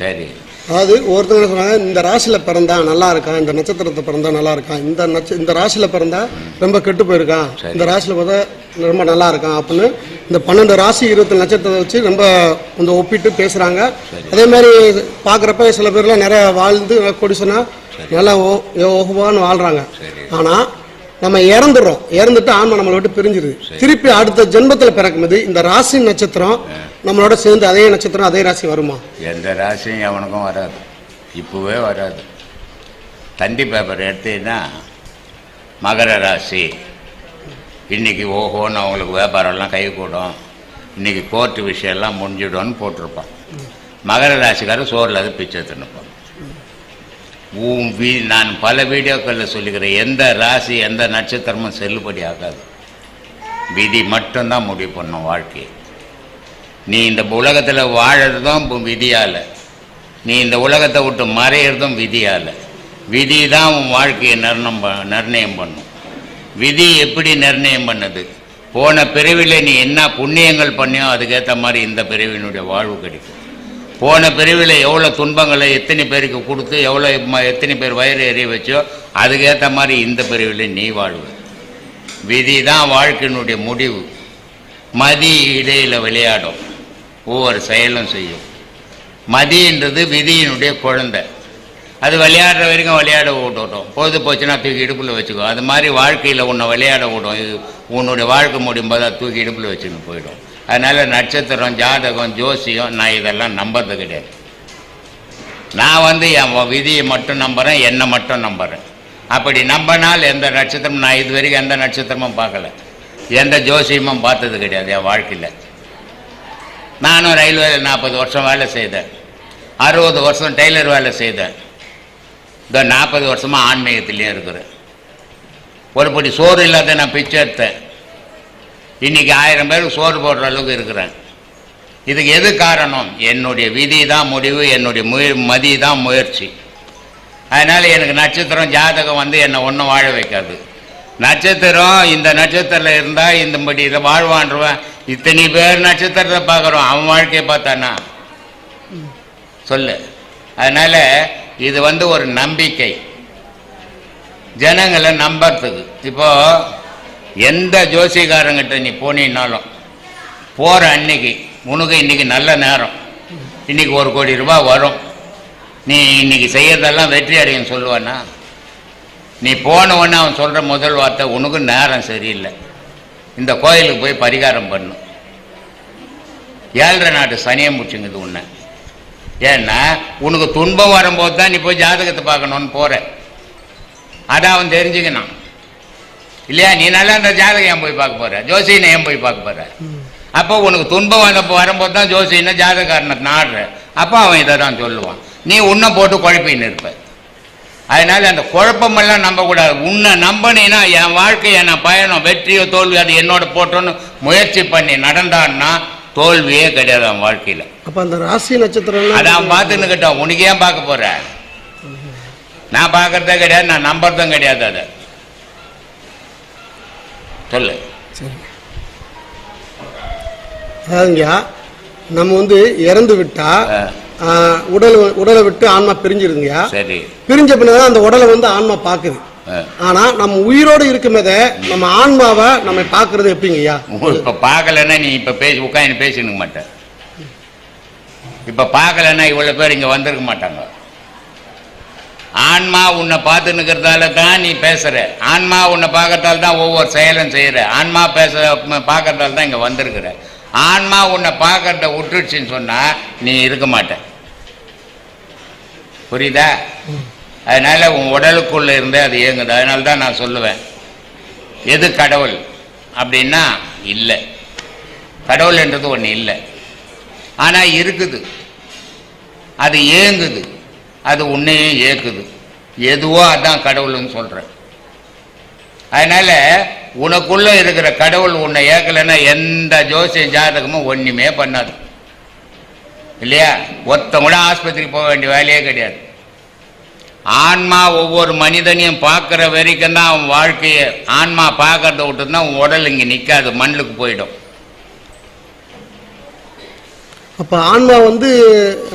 சரி. அதாவது ஒருத்தவங்க சொல்றாங்க இந்த ராசியில பிறந்தா நல்லா இருக்கான் இந்த நட்சத்திரத்தை பிறந்தா நல்லா இருக்கான் இந்த நட்ச இந்த ராசியில பிறந்தா ரொம்ப கெட்டு போயிருக்கான். இந்த ராசியில பார்த்தா ரொம்ப நல்லா இருக்கான் அப்படின்னு. இந்த பன்னெண்டு ராசி இருபத்தி நட்சத்திரத்தை வச்சு ரொம்ப கொஞ்சம் ஒப்பிட்டு பேசுறாங்க. சரி. அதே மாதிரி பாக்குறப்ப சில பேர்லாம் நிறைய வாழ்ந்து கொடிசனா நல்லா ஓ ஓகுவான்னு வாழ்றாங்க. சரி. ஆனா நம்ம இறந்துடுறோம் இறந்துட்டு ஆன்மா நம்மளை விட்டு பிரிஞ்சிருது. திருப்பி அடுத்த ஜென்மத்துல பிறக்கும்போது இந்த ராசி நட்சத்திரம் நம்மளோட சேர்ந்து அதே நட்சத்திரம் அதே ராசி வருமா? எந்த ராசியும் எவனுக்கும் வராது. இப்போவே வராது. தண்டி பேப்பர் எடுத்தீங்கன்னா மகர ராசி. இன்றைக்கி ஓஹோன்னு அவங்களுக்கு வியாபாரம்லாம் கை கூடும். இன்றைக்கி கோர்ட்டு விஷயம்லாம் முடிஞ்சிடும்னு போட்டிருப்பான். மகர ராசிக்காரர் சோறில் அது பிச்சை தின்னுப்பான் உன் வீ நான் பல வீடியோக்களில் சொல்லிக்கிறேன் எந்த ராசி எந்த நட்சத்திரமும் செல்லுபடி ஆகாது. விதி மட்டும்தான் முடிவு பண்ணும் வாழ்க்கையை. நீ இந்த உலகத்தில் வாழறதும் விதியால். நீ இந்த உலகத்தை விட்டு மறையிறதும் விதியால். விதி தான் உன் வாழ்க்கையை நிர்ணயம் ப- நிர்ணயம் பண்ணும். விதி எப்படி நிர்ணயம் பண்ணுது? போன பிறவில நீ என்ன புண்ணியங்கள் பண்ணியோ அதுக்கேற்ற மாதிரி இந்த பிரிவினுடைய வாழ்வு கிடைக்கும். போன பிறவில எவ்வளோ துன்பங்களை எத்தனை பேருக்கு கொடுத்து எவ்வளோ ம- எத்தனை பேர் வயிறு எறிய வச்சோ அதுக்கேற்ற மாதிரி இந்த பிறவில நீ வாழ்வு. விதி தான் வாழ்க்கையினுடைய முடிவு. மதி இடையில் விளையாடும். ஒவ்வொரு செயலும் செய்யும். மதின்றது விதியினுடைய குழந்தை. அது விளையாடுற வரைக்கும் விளையாட விட்டுட்டோம் பொழுது போச்சுன்னா தூக்கி இடுப்பில் வச்சுக்கோ. அது மாதிரி வாழ்க்கையில் உன்னை விளையாட விடும் இது உன்னுடைய வாழ்க்கை முடியும் போது அது தூக்கி இடுப்பில் வச்சுன்னு போயிடும். அதனால் நட்சத்திரம் ஜாதகம் ஜோசியம் நான் இதெல்லாம் நம்புறது கிடையாது. நான் வந்து என் விதியை மட்டும் நம்புகிறேன் என்னை மட்டும் நம்புகிறேன் அப்படி நம்பினால் எந்த நட்சத்திரம் நான் இது வரைக்கும் எந்த நட்சத்திரமும் பார்க்கல. எந்த ஜோசியமும் பார்த்தது கிடையாது என் வாழ்க்கையில். நானும் ரயில்வேல நாற்பது வருஷம் வேலை செய்தேன். அறுபது வருஷம் டெய்லர் வேலை செய்தேன். இந்த நாற்பது வருஷமாக ஆன்மீகத்திலையும் இருக்கிறேன். ஒரு படி சோறு இல்லாத நான் பிச்சை எடுத்தேன். இன்னைக்கு ஆயிரம் பேருக்கு சோறு போடுற அளவுக்கு இருக்கிறேன். இதுக்கு எது காரணம்? என்னுடைய விதி தான் முடிவு என்னுடைய முய மதி தான் முயற்சி. அதனால் எனக்கு நட்சத்திரம் ஜாதகம் வந்து என்னை ஒன்றும் வாழ வைக்காது. நட்சத்திரம் இந்த நட்சத்திரத்தில் இருந்தால் இந்தபடி இதை வாழ்வான்றவன். இத்தனை பேர் நட்சத்திரத்தை பார்க்குறோம். அவன் வாழ்க்கையை பார்த்தானா? சொல்லு. அதனால் இது வந்து ஒரு நம்பிக்கை. ஜனங்களை நம்புறதுக்கு இப்போ எந்த ஜோசியக்காரங்கிட்ட நீ போனீன்னாலும் போகிற அன்னைக்கு உனக்கு இன்னைக்கு நல்ல நேரம். இன்னைக்கு ஒரு கோடி ரூபாய் வரும். நீ இன்னைக்கு செய்யறதெல்லாம் வெற்றி அடையும் சொல்லுவானா? நீ போன உடனே அவன் சொல்கிற முதல் வார்த்தை உனக்கு நேரம் சரியில்லை. இந்த கோயிலுக்கு போய் பரிகாரம் பண்ணும் ஏழரை நாட்டு சனியம் பிடிச்சிங்குது உன்னை. ஏன்னா உனக்கு துன்பம் வரும்போது தான் நீ போய் ஜாதகத்தை பார்க்கணுன்னு போற. அதை அவன் தெரிஞ்சுக்கணும். இல்லையா? நீ நல்லா இந்த ஜாதகம் ஏன் போய் பார்க்க போற? ஜோசியனை ஏன் போய் பார்க்க போற? அப்போ உனக்கு துன்பம் வந்த வரும்போது தான் ஜோசியனை ஜாதகாரனை நாடுற. அப்போ அவன் இதை தான் சொல்லுவான். நீ உன்னை போட்டு குழப்பின்னு இருப்ப. அதனால அந்த குழப்பமெல்லாம் நம்பக்கூடாது. உன்னை நம்பினீன்னா என் வாழ்க்கை என் பயணம் வெற்றியோ தோல்வி அது என்னோட போட்டோன்னு முயற்சி பண்ணி நடந்தான்னா தோல்வியே கிடையாது அவன் வாழ்க்கையில். அப்ப அந்த ராசி நட்சத்திரம் அதை அவன் பார்த்துன்னு கிட்டான் உனக்கு ஏன் பார்க்க போற? நான் பார்க்கறதே கிடையாது நான் நம்புறதும் கிடையாது அதை. சொல்லு. அதாவதுங்கய்யா நம்ம வந்து இறந்து விட்டா உடல் உடலை விட்டு ஆன்மா பிரிஞ்சிருங்கய்யா சரி. பிரிஞ்ச பின்னதான் அந்த உடலை வந்து ஆன்மா பாக்குது ஆ. ஆனா நம்ம உயிரோடு இருக்கும்போதே நம்ம ஆன்மாவை நம்ம பாக்குறது எப்படிங்கய்யா உங்க இப்ப பாக்கலன்னா நீ இப்ப பேசி உட்காந்து பேசினுக்க மாட்டேன். இப்ப பாக்கலன்னா இவ்வளவு பேர் இங்க வந்திருக்க மாட்டாங்க. ஆன்மா உன்னை பார்த்து நிற்கிறதால தான் நீ பேசுற. ஆன்மா உன்னை பார்க்கறதால தான் ஒவ்வொரு செயலும் செய்யற ஆன்மா பேச பார்க்கறதால தான் இங்க வந்திருக்கிற. ஆன்மா உன்னை பார்க்கறத விட்டுடுச்சுன்னு சொன்னா நீ இருக்க மாட்ட. புரியுதா? அதனால் உன் உடலுக்குள்ளே இருந்தே அது இயங்குது. அதனால தான் நான் சொல்லுவேன். எது கடவுள்? அப்படின்னா இல்லை. கடவுள் என்றது ஒன்று இல்லை. ஆனால் இருக்குது. அது ஏங்குது அது உன்னையும் ஏக்குது எதுவோ அதான் கடவுள்னு சொல்கிறேன் அதனால் உனக்குள்ளே இருக்கிற கடவுள் உன்னை ஏக்கலைன்னா எந்த ஜோசியம் ஜாதகமும் ஒன்றுமே பண்ணாது. இல்லையா? ஒத்தவங்களும் ஆஸ்பத்திரி போக வேண்டிய வேலையே கிடையாது. ஆன்மா ஒவ்வொரு மனிதனையும் பார்க்குற வரைக்கும் தான் அவன் வாழ்க்கையை ஆன்மா பார்க்கறத விட்டுருந்தா அவன் உடல் இங்கே நிற்காது மண்ணுக்கு போயிடும். அப்ப ஆன்மா வந்து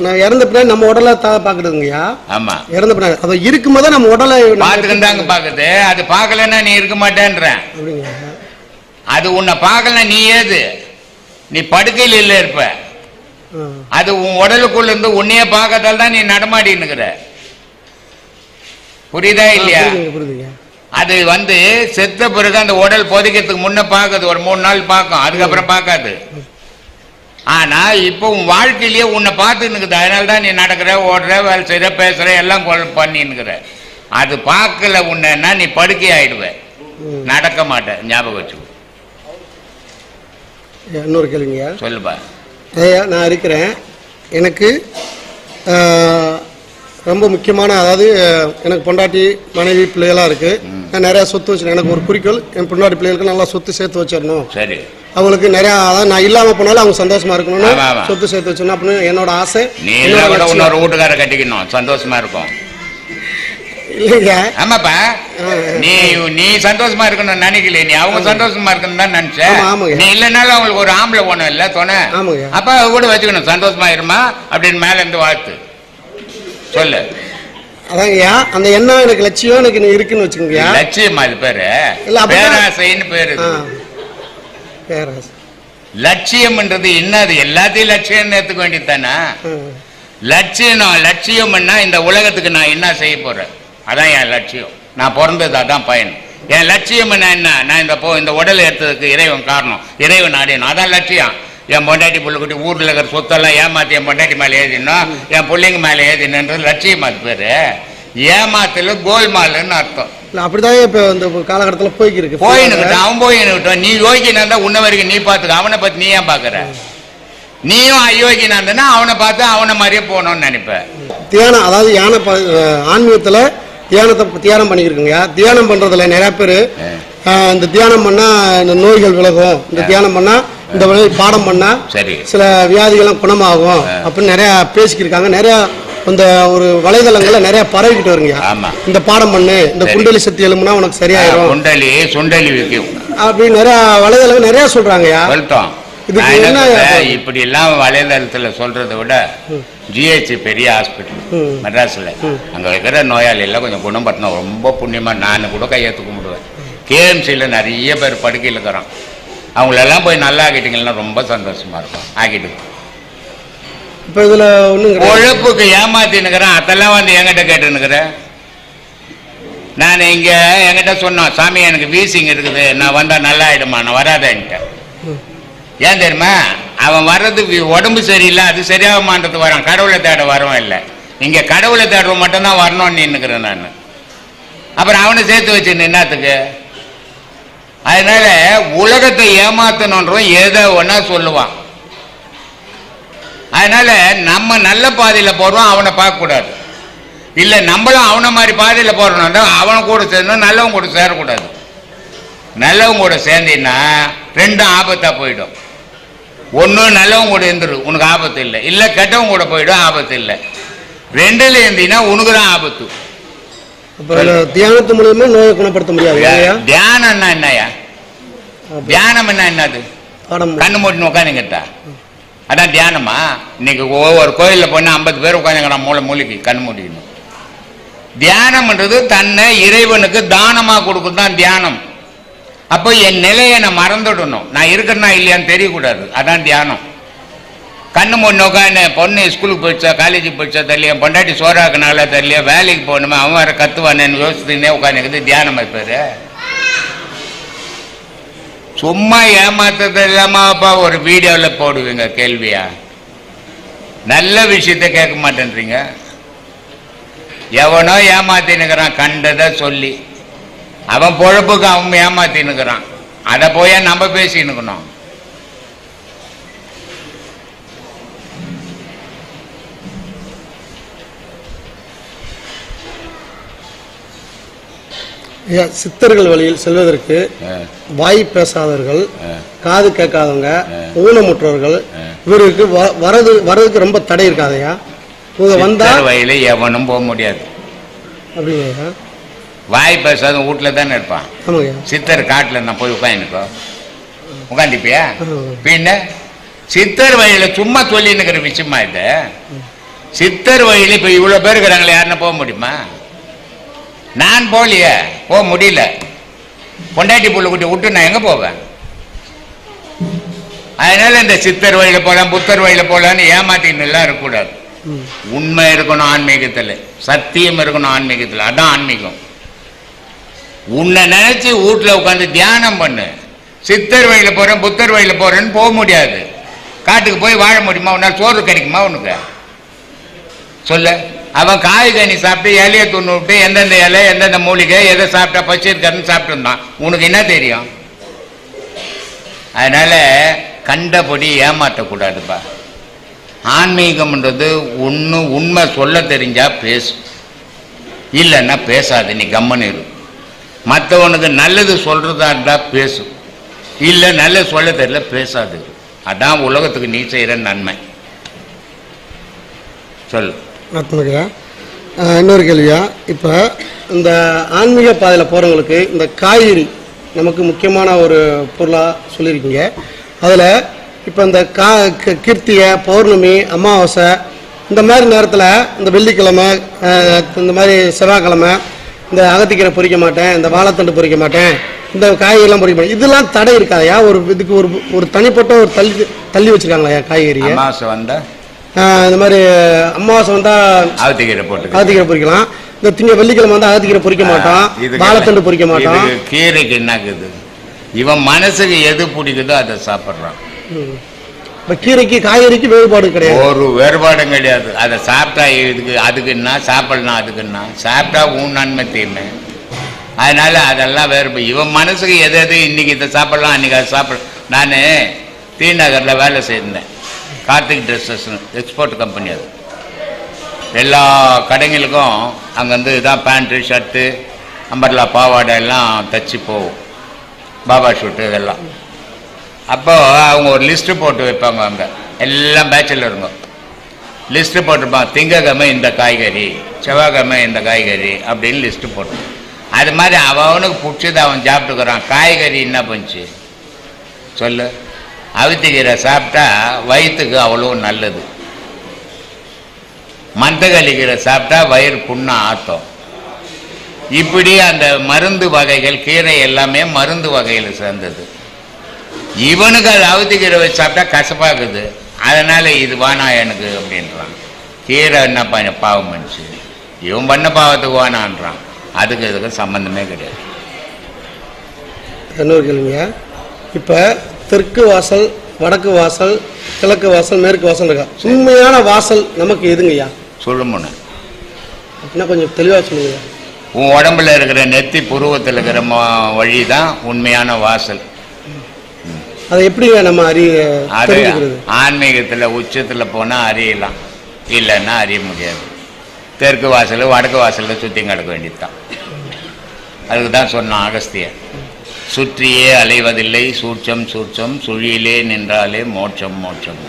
நான் இறந்த பின்னாடி நம்ம உடலை தா பாக்குறதுங்கய்யா ஆமா. இறந்த பின்னாடி. அப்ப இருக்கும்போது நம்ம உடலை நம்ம பார்த்துக்கிட்டு தாங்க பார்க்குது. அது பார்க்கலன்னா நீ இருக்க மாட்டேன்றேன். அது உன்னை பார்க்கலன்னா நீ ஏது? நீ படுக்கையில் இல்லை இருப்ப. அது உன் உடலுக்குள்ள இருந்து உன்னையே பார்க்கறதால தான் நீ நடமாடின்னுக்கிற. புரியுதா இல்லையா? அது வந்து செத்த பிறகு அந்த உடல் புதைக்கிறதுக்கு முன்ன பார்க்குது ஒரு மூணு நாள் பார்க்கும் அதுக்கப்புறம் பார்க்காது. ஆனா இப்போ உன் வாழ்க்கையிலேயே உன்னை பார்த்துன்னுக்குது அதனால தான் நீ நடக்கிற ஓடுற வேலை செய்கிற பேசுற எல்லாம் பண்ணின்னுக்கிற. அது பார்க்கல உன்னைன்னா நீ படுக்கை ஆயிடுவ. நடக்க மாட்ட ஞாபகம் வச்சுக்கோ. ஐயா, இன்னொரு கேளுங்கய்யா. சொல்லுப்பா. ஐயா நான் இருக்கிறேன். எனக்கு ரொம்ப முக்கியமான அதாவது எனக்கு பொண்டாட்டி மனைவி பிள்ளைகளாம் இருக்கு. நான் நிறைய சொத்து வச்சிருக்கேன். எனக்கு ஒரு குறிக்கோள் என் பொண்டாட்டி பிள்ளைகளுக்கு நல்லா சொத்து சேர்த்து வச்சிடணும். சரி. அவங்களுக்கு நிறைய அதாவது நான் இல்லாம போனாலும் அவங்க சந்தோஷமா இருக்கணும்னு. சொத்து சேர்த்து வச்சிடணும் அப்படின்னு என்னோட ஆசை. நீ. இன்னொரு வீட்டுக்கார கட்டிக்கணும். சந்தோஷமா இருக்கும். ஆமாப்பா. நீ நீ சந்தோஷமா இருக்கணும்னு நினைக்கல நீ. அவங்க சந்தோஷமா இருக்கணும் தான் நினைச்ச. ஆமா, ஆமாங்க. நீ இல்லைனாலும் அவங்களுக்கு ஒரு ஆம்பளை போனோம் இல்ல துணை. அப்ப கூட வச்சுக்கணும். சந்தோஷமா இருமா அப்படின்னு மேல இருந்து வாழ்த்து. சொல்லு. அதாங்கய்யா அந்த எண்ணம் எனக்கு லட்சியம் எனக்கு இருக்குன்னு வச்சுக்கோங்கய்யா. லட்சியம் அது பேரு? இல்ல. பேராசைன்னு பேரு. இது. பேராசை. லட்சியம்ன்றது என்னது? எல்லாத்தையும் லட்சியம் எடுத்துக்க வேண்டியது தானே ஆ. லட்சியம் லட்சியம்னா இந்த உலகத்துக்கு நான் என்ன செய்ய போறேன்? அதான் என் லட்சியம். நான் பிறந்தது அதான் பயன். என் லட்சியம் என்ன? என்ன நான் இந்த இந்த உடலை எடுத்ததுக்கு இறைவன் காரணம். இறைவன் அடையணும் அதான் லட்சியம். என் பொண்டாட்டி புள்ளுக்குட்டி ஊரில் இருக்கிற சொத்தெல்லாம் ஏமாத்தி என் பொண்டாட்டி மேலே ஏதினோம் என் பிள்ளைங்க மேலே ஏதினன்றது லட்சியம் அது பேரு. ஏமாத்தல கோல்மாலுன்னு அர்த்தம். இல்ல அப்படிதான் இப்ப இந்த காலகட்டத்துல போய்க்கு இருக்கு. போயின்னுக்கிட்டோம் அவன் போயின்னுக்கிட்டோம் நீ யோகினா இருந்தா உன்ன வரைக்கும் நீ பார்த்துக்க அவனை பத்தி நீ ஏன் பார்க்கற நீயும் அயோக்கியனா இருந்தனா அவனை பார்த்து அவனை மாதிரியே போகணும்னு நினைப்ப. தியானம் அதாவது யானை ஆன்மீகத்துல தியானத்தை தியானம் பண்ணிக்கிறோங்கய்யா தியானம் பண்றதுல நிறைய பேர் இந்த தியானம் பண்ணா இந்த நோய்கள் விலகும். இந்த தியானம் பண்ணா இந்த வழி பாடம் பண்ணா சரி. சில வியாதிகள்லாம் குணமாகும் அப்படின்னு நிறைய பேசிக்கிருக்காங்க. நிறைய இந்த ஒரு வலைதளங்கள்ல நிறைய பரவிக்கிட்டு வருங்க இந்த பாடம் பண்ணு இந்த. குண்டலி சக்தி எழுமுனா உனக்கு சரியாயிரும். சுண்டலி சுண்டலி விற்கும் அப்படின்னு நிறைய வலைதளங்கள் நிறைய சொல்றேன், இப்படி எல்லாம் வலைதளத்துல சொல்றதை விட ஜிஹெச் பெரிய ஹாஸ்பிட்டல். மெட்ராஸ்ல. அங்க இருக்கிற நோயாளி எல்லாம் கொஞ்சம் குணப்படுத்தினா ரொம்ப புண்ணியமா நான் கூட கையெழுத்து கும்பிடுவேன். கேஎம்சியில் நிறைய பேர் படுக்கையில் இருக்கிறான். அவங்களெல்லாம் போய் நல்லா ஆக்கிட்டீங்கன்னா ரொம்ப சந்தோஷமா இருக்கும். ஆக்கிட்டு இப்ப இதுல ஒண்ணுங்க உழைப்புக்கு ஏமாத்தினுக்கிறேன் அதெல்லாம் வந்து என்கிட்ட கேட்டுனுக்கிறேன் நான் இங்க என்கிட்ட சொன்னோம் சாமி எனக்கு வீசிங் இருக்குது நான் வந்தா நல்லா ஆயிடுமா? நான் வராதேன்ட்டேன் ஏன் தெரியுமா? அவன் வர்றது உடம்பு சரியில்லை அது சரியாகுமான்றது வரான். கடவுளை தேட வரவும் இல்லை. இங்க கடவுளை தேடுறவன் மட்டும்தான் வரணும்னு நின்னுக்கிறேன் நான். அப்புறம் அவனை சேர்த்து வச்சு என்னத்துக்கு அதனால உலகத்தை ஏமாத்தணுன்றவன் ஏதோ ஒன்றா சொல்லுவான். அதனால நம்ம நல்ல பாதையில போறோம் அவனை பார்க்க கூடாது இல்ல நம்மளும் அவனை மாதிரி பாதையில போறோம்னா அவன் கூட சேரணும் நல்லவன் கூட சேரக்கூடாது. நல்லவன் கூட சேர்ந்தீங்கன்னா ரெண்டும் ஆபத்தா போயிடும். ஒண்ணு நல்லவன் கூட இருந்துரு உனக்கு ஆபத்து இல்லை. இல்ல கெட்டவன் கூட போயிடும் ஆபத்து இல்லை. ரெண்டுல இருந்தீங்கன்னா உனக்கு தான் ஆபத்து. தியானத்து மூலியமா நோயை குணப்படுத்த முடியாது தியானம்னா என்னய்யா? தியானம் என்ன என்னது? கண்ணு மூட்டின்னு உட்காந்துங்கிட்டா அதான் தியானமா? இன்னைக்கு ஒவ்வொரு கோயிலில் போனால் ஐம்பது பேர் உட்காந்துங்கிறான் மூளை மூலிக்கு கண்ணு மூடிக்கணும் தியானம்ன்றது தன்னை இறைவனுக்கு தானமா கொடுக்கும் தான் தியானம். அப்போ என் நிலையை நான் மறந்துடணும். நான் இருக்கிறேனா இல்லையான்னு தெரியக்கூடாது. அதான் தியானம். கண்ணு மூணு உட்காந்து பொண்ணு ஸ்கூலுக்கு போயிடுச்சா காலேஜுக்கு போயிடுச்சா தெரியல பொண்டாட்டி சோறாக்குனால தெரியல வேலைக்கு போகணுமே? அவன் வேற கத்துவானேன்னு யோசிச்சுனே உட்காந்துக்குது தியானம் பேர் சும்மா ஏமாத்துறது இல்லாமப்பா ஒரு வீடியோவில் போடுவீங்க கேள்வியா? நல்ல விஷயத்த கேட்க மாட்டேன்றீங்க. எவனோ ஏமாத்தினுக்கிறான் கண்டதை சொல்லி. அவன் பொழப்புக்கு அவன் ஏமாத்தினுக்கிறான் அதை போய் நம்ம பேசினுக்கணும் சித்தர்கள் வழியில் செல்வதற்கு வாய் பேசாதவர்கள். காது கேட்காதவங்க ஊனமுற்றவர்கள் இவருக்கு வரது வரதுக்கு ரொம்ப தடை இருக்காதையா? இவங்க வந்தா வயல எவனும் போக முடியாது. அப்படிங்கய்யா வாய் பேசாத வீட்டில் தானே இருப்பான். சித்தர் காட்டில் நான் போய் உட்காந்துக்கோ உட்காந்துப்பியா. பின்ன சித்தர் வழியில சும்மா சொல்லின்னுக்கிற விஷயமா இது? சித்தர் வழியில இப்ப இவ்வளவு பேர் இருக்கிறாங்களே யாருன்னு போக முடியுமா? நான் போகலையே போக முடியல. பொண்டாட்டி புள்ள குட்டி விட்டு நான் எங்க போவேன்? அதனால இந்த சித்தர் வழியில போலாம் புத்தர் வழியில போலான்னு ஏமாத்தின்னு எல்லாம் இருக்கக்கூடாது. உண்மை இருக்கணும் ஆன்மீகத்தில் சத்தியம் இருக்கணும் ஆன்மீகத்தில் அதான் ஆன்மீகம். உன்னை நினைச்சு வீட்டில் உட்காந்து தியானம் பண்ணு. சித்தர் வழியில் போறேன் புத்தர் வழியில் போறேன்னு போக முடியாது. காட்டுக்கு போய் வாழ முடியுமா? உன்னால் சோறு கிடைக்குமா உனக்கு? சொல்லு. அவன் காய் கனி சாப்பிட்டு இலையை துண்ணு விட்டு எந்தெந்த இலை எந்தெந்த மூலிகை எதை சாப்பிட்டா பச்சை இருக்காருன்னு சாப்பிட்டு இருந்தான் உனக்கு என்ன தெரியும்? அதனால கண்டபடி ஏமாற்றக்கூடாதுப்பா. ஆன்மீகம்ன்றது ஒன்று உண்மை சொல்ல தெரிஞ்சா பேசு. இல்லைன்னா பேசாது நீ கம்மன் இரு. மற்றவனுக்கு நல்லது சொல்கிறதா இருந்தால் பேசு. இல்லை நல்லது சொல்ல தெரியல பேசாது. அதான் உலகத்துக்கு நீ செய்கிற நன்மை. சொல்லு. ஆத்மகையா. இன்னொரு கேள்வியா? இப்போ இந்த ஆன்மீக பாதையில் போகிறவங்களுக்கு இந்த காய்கறி நமக்கு முக்கியமான ஒரு பொருளாக சொல்லியிருக்கீங்க. அதில் இப்போ இந்த கா கீர்த்திகை பௌர்ணமி அமாவாசை இந்த மாதிரி நேரத்தில் இந்த வெள்ளிக்கிழமை இந்த மாதிரி செவ்வாய்க்கிழமை இந்த அகத்திக்கீரை பொறிக்க மாட்டேன் இந்த வாழைத்தண்டு பொறிக்க மாட்டேன் இந்த காய்கறிலாம் பொறிக்க மாட்டேன் இதெல்லாம் தடை இருக்காதையா? ஒரு இதுக்கு ஒரு ஒரு தனிப்பட்ட ஒரு தள்ளி தள்ளி வச்சுருக்காங்களா காய்கறி அமாவாசை வந்தால் இந்த மாதிரி அமாவாசை வந்தா அவுத்திக்கீரை போட்டு அகத்திக்கீரை பொரிக்கலாம் இந்த திங்க வெள்ளிக்கிழமை வந்தா அகத்திக்கீரை பொரிக்க மாட்டோம் வாழைத்தண்டு பொரிக்க மாட்டோம் கீரைக்கு என்னக்குது இவன் மனசுக்கு எது பிடிக்குதோ அதை சாப்பிட்றான். இப்ப கீரைக்கு காய்கறிக்கு வேறுபாடு கிடையாது. ஒரு வேறுபாடும் கிடையாது. அதை சாப்பிட்டா இதுக்கு அதுக்குன்னா சாப்பிடலாம் அதுக்குன்னா சாப்பிட்டா உன் நன்மை தீமை. அதனால அதெல்லாம் வேறு இவன் மனசுக்கு எது எது இன்னைக்கு இதை சாப்பிடலாம் அன்னைக்கு அதை சாப்பிட நான் டி நகரில் வேலை செய்திருந்தேன். கார்த்திக் ட்ரெஸ்ஸஸ் எக்ஸ்போர்ட் கம்பெனி அது. எல்லா கடைங்களுக்கும் அங்கேருந்து இதான் பேண்ட்டு ஷர்ட்டு அம்பர்லா பாவாடை எல்லாம் தச்சு போகும். பாபா ஷூட்டு இதெல்லாம். அப்போது அவங்க ஒரு லிஸ்ட்டு போட்டு வைப்பாங்க அங்கே. எல்லாம் பேச்சுலருங்க லிஸ்ட்டு போட்டிருப்பான் திங்கக்கிழமை இந்த காய்கறி செவ்வாய்க்கிழமை இந்த காய்கறி அப்படின்னு லிஸ்ட்டு போட்டு அது மாதிரி அவனுக்கு பிடிச்சது அவன் சாப்பிட்டுக்கிறான். காய்கறி என்ன பண்ணுச்சு சொல்லு. அவித்திக்கீரை சாப்பிட்டா வயிற்றுக்கு அவ்வளோ நல்லது. மந்தகலிக்கீரை சாப்பிட்டா வயிறு புண்ணை ஆத்தம். இப்படி அந்த மருந்து வகைகள் கீரை எல்லாமே மருந்து வகையில் சேர்ந்தது. இவனுக்கு அது அவுத்திக்கீரை வச்சு சாப்பிட்டா கசப்பாக்குது அதனால் இது வானா எனக்கு அப்படின்றான். கீரை என்ன பண்ண பாவம் பண்ணுச்சு. இவன் பண்ண பாவத்துக்கு வானான்றான். அதுக்கு இதுக்கு சம்மந்தமே கிடையாது. இன்னொரு கேள்விங்க. இப்போ தெற்கு வாசல் வடக்கு வாசல் கிழக்கு வாசல் மேற்கு வாசல் இருக்கா? உண்மையான வாசல் நமக்கு எதுங்கய்யா சொல்லுமுன்னு அப்படின்னா கொஞ்சம் தெளிவாக சொல்லுங்கய்யா உன் உடம்புல இருக்கிற நெத்தி புருவத்தில் இருக்கிற வழி தான் உண்மையான வாசல். அதை எப்படிங்க நம்ம அறிய அது ஆன்மீகத்தில் உச்சத்தில் போனால் அறியலாம். இல்லைன்னா அறிய முடியாது. தெற்கு வாசல் வடக்கு வாசலில் சுற்றி கிடக்க வேண்டியதுதான். அதுக்கு தான் சொன்னான் அகஸ்தியர். சுற்றியே அலைவதில்லை. சூட்சம் சூட்சம் சுழியிலே நின்றாலே மோட்சம் மோட்சம்.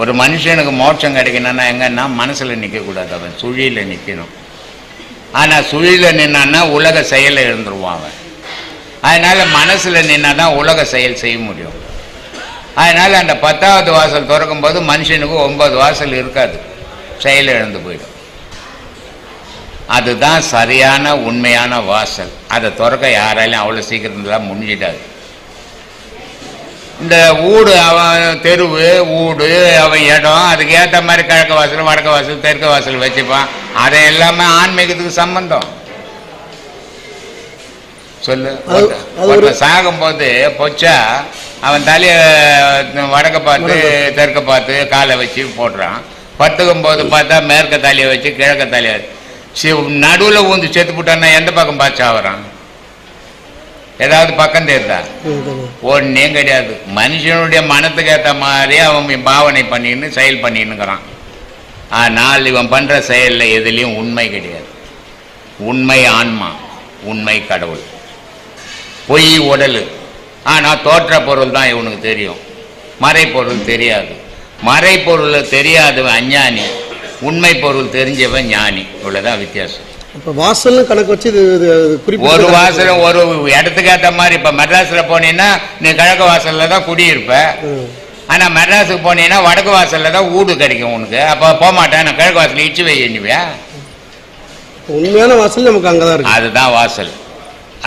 ஒரு மனுஷனுக்கு மோட்சம் கிடைக்கணும்னா எங்கன்னா மனசில் நிற்கக்கூடாது அவன் சுழியில் நிற்கணும் ஆனால் சுழியில் நின்னான்னா உலக செயலை எழுந்துருவான் அவன். அதனால் மனசில் நின்னா தான் உலக செயல் செய்ய முடியும். அதனால் அந்த பத்தாவது வாசல் திறக்கும் போது மனுஷனுக்கு ஒன்பது வாசல் இருக்காது. செயல் இழந்து போயிடும். அதுதான் சரியான உண்மையான வாசல். அதை திறக்க யாராலையும் அவ்வளோ சீக்கிரத்தில் முடிஞ்சிடாது. இந்த ஊடு அவன் தெருவு ஊடு அவன் இடம் அதுக்கு ஏற்ற மாதிரி கிழக்கு வாசல் வடக்கு வாசல் தெற்கு வாசல் வச்சுப்பான். அதை எல்லாமே ஆன்மீகத்துக்கு சம்பந்தம். சொல்லு ஒருத்தன் சாகும்போது பொச்சா அவன் தலையை வடக்க பார்த்து தெற்க பார்த்து காலை வச்சு போடுறான் பத்துக்கும் போது பார்த்தா மேற்க தலையை வச்சு கிழக்க தலையை நடுவில் ஊந்து செத்து போட்டான்னா எந்த பக்கம் பார்த்து சாவறான் ஏதாவது பக்கம் தெரியுதா? தெரியும். ஒன்றையும் கிடையாது. மனுஷனுடைய மனத்துக்கு ஏற்ற மாதிரி அவன் பாவனை பண்ணின்னு செயல் பண்ணின்னுக்கிறான் ஆனால் இவன் பண்ணுற செயலில் எதுலேயும் உண்மை கிடையாது. உண்மை ஆன்மா உண்மை கடவுள். பொய் உடல். ஆனால் தோற்ற பொருள் தான் இவனுக்கு தெரியும். மறைப்பொருள் தெரியாது. மறைப்பொருள் தெரியாதவன் அஞ்ஞானி. உண்மை பொருள் தெரிஞ்சவன் ஞானி. இவ்வளவுதான் வித்தியாசம். இப்போ வாசல்னு கணக்கு வச்சு இது ஒரு வாசல் ஒரு இடத்துக்கு ஏற்ற மாதிரி இப்போ மெட்ராஸில் போனீங்கன்னா நீ கிழக்கு வாசலில் தான் குடியிருப்ப. ஆனால் மெட்ராஸுக்கு போனீங்கன்னா வடக்கு வாசலில் தான் ஊடு கிடைக்கும் உனக்கு. அப்போ போக மாட்டேன் நான் கிழக்கு வாசல் இச்சு வை எண்ணுவியா? உண்மையான வாசல் நமக்கு அங்கே தான் இருக்கு. அதுதான் வாசல்.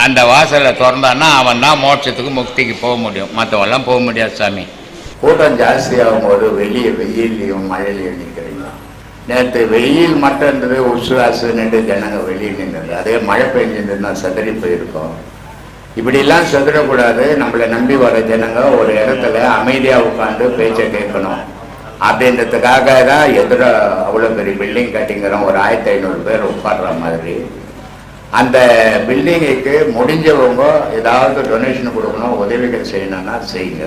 அந்த வாசலை திறந்தான்னா அவன் தான் மோட்சத்துக்கு முக்திக்கு போக முடியும். மற்றவெல்லாம் போக முடியாது சாமி. கூட்டம் ஜாஸ்தியாகும் போது வெளியே வெயிலையும் மழையிலையும் நிற்கிறீங்க நேற்று வெயில் மட்டும் இருந்தது உசுவாசு நின்று ஜனங்க வெளியில் நின்றது. அதே மழை பெஞ்சிருந்தா செதறி போயிருக்கோம். இப்படிலாம் சதுரக்கூடாது நம்மளை நம்பி வர ஜனங்க ஒரு இடத்துல அமைதியாக உட்காந்து பேச்சை கேட்கணும். அப்படின்றதுக்காக தான் எதிர அவ்வளோ பெரிய பில்டிங் கட்டிங்கிறோம் ஒரு ஆயிரத்தி ஐநூறு பேர் உட்கார்ற மாதிரி. அந்த பில்டிங்குக்கு முடிஞ்சவங்க ஏதாவது டொனேஷன் கொடுக்கணும் உதவிகள் செய்யணும்னா செய்யுங்க.